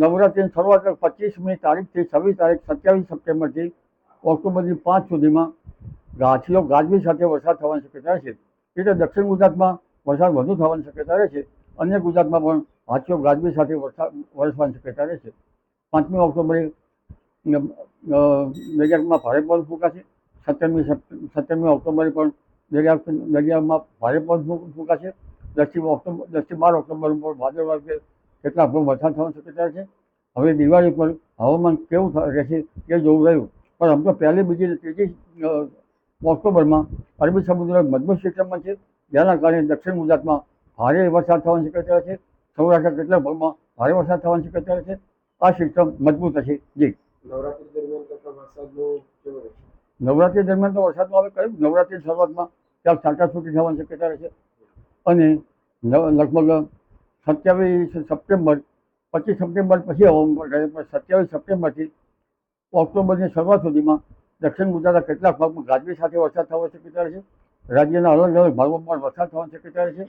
નવરાત્રિની શરૂઆત પચીસમી તારીખથી છવ્વીસ તારીખ સત્યાવીસ સપ્ટેમ્બરથી ઓક્ટોબરની પાંચ સુધીમાં ગાછીઓ ગાજવી સાથે વરસાદ થવાની શક્યતા છે. એટલે દક્ષિણ ગુજરાતમાં વરસાદ વધુ થવાની શક્યતા રહે છે. અન્ય ગુજરાતમાં પણ હાથીઓ ગાજવી સાથે વરસાદ વરસવાની શક્યતા રહે છે. પાંચમી ઓક્ટોબરે દરિયામાં ભારે પવન ફૂંકાશે. સત્તરમી સત્તરમી ઓક્ટોબરે પણ દરિયા, દરિયામાં ભારે પવન ફૂંકાશે. દસથી ઓક્ટોબર દસથી બાર ઓક્ટોબર ઉપર ભાદરવા કે કેટલાક ભાગ વરસાદ થવાની શક્યતા છે? હવે દિવાળી પર હવામાન કેવું રહેશે તે જોવું રહ્યું. પણ આમ તો પહેલી બીજી ત્રીજી ઓક્ટોબરમાં અરબી સમુદ્ર મજબૂત સિસ્ટમમાં છે. જેના કારણે દક્ષિણ ગુજરાતમાં ભારે વરસાદ થવાની શક્યતા છે. સૌરાષ્ટ્રના કેટલાક ભાગમાં ભારે વરસાદ થવાની શક્યતા છે. આ સિસ્ટમ મજબૂત હશે. જી. નવરાત્રી દરમિયાન કરતા વરસાદનું કેવું રહેશે? નવરાત્રી દરમિયાન તો વરસાદમાં હવે કહ્યું નવરાત્રી શરૂઆતમાં ત્યાં છાંટા છૂટી થવાની શક્યતા રહેશે અને લગભગ સત્યાવીસ સપ્ટેમ્બર, પચીસ સપ્ટેમ્બર પછી હવામાન પણ સત્યાવીસ સપ્ટેમ્બરથી ઓક્ટોબરની શરૂઆત સુધીમાં દક્ષિણ ગુજરાતના કેટલાક ભાગમાં ગાજવી સાથે વરસાદ થવાની શક્યતા છે. રાજ્યના અલગ અલગ ભાગોમાં પણ વરસાદ થવાની શક્યતા રહેશે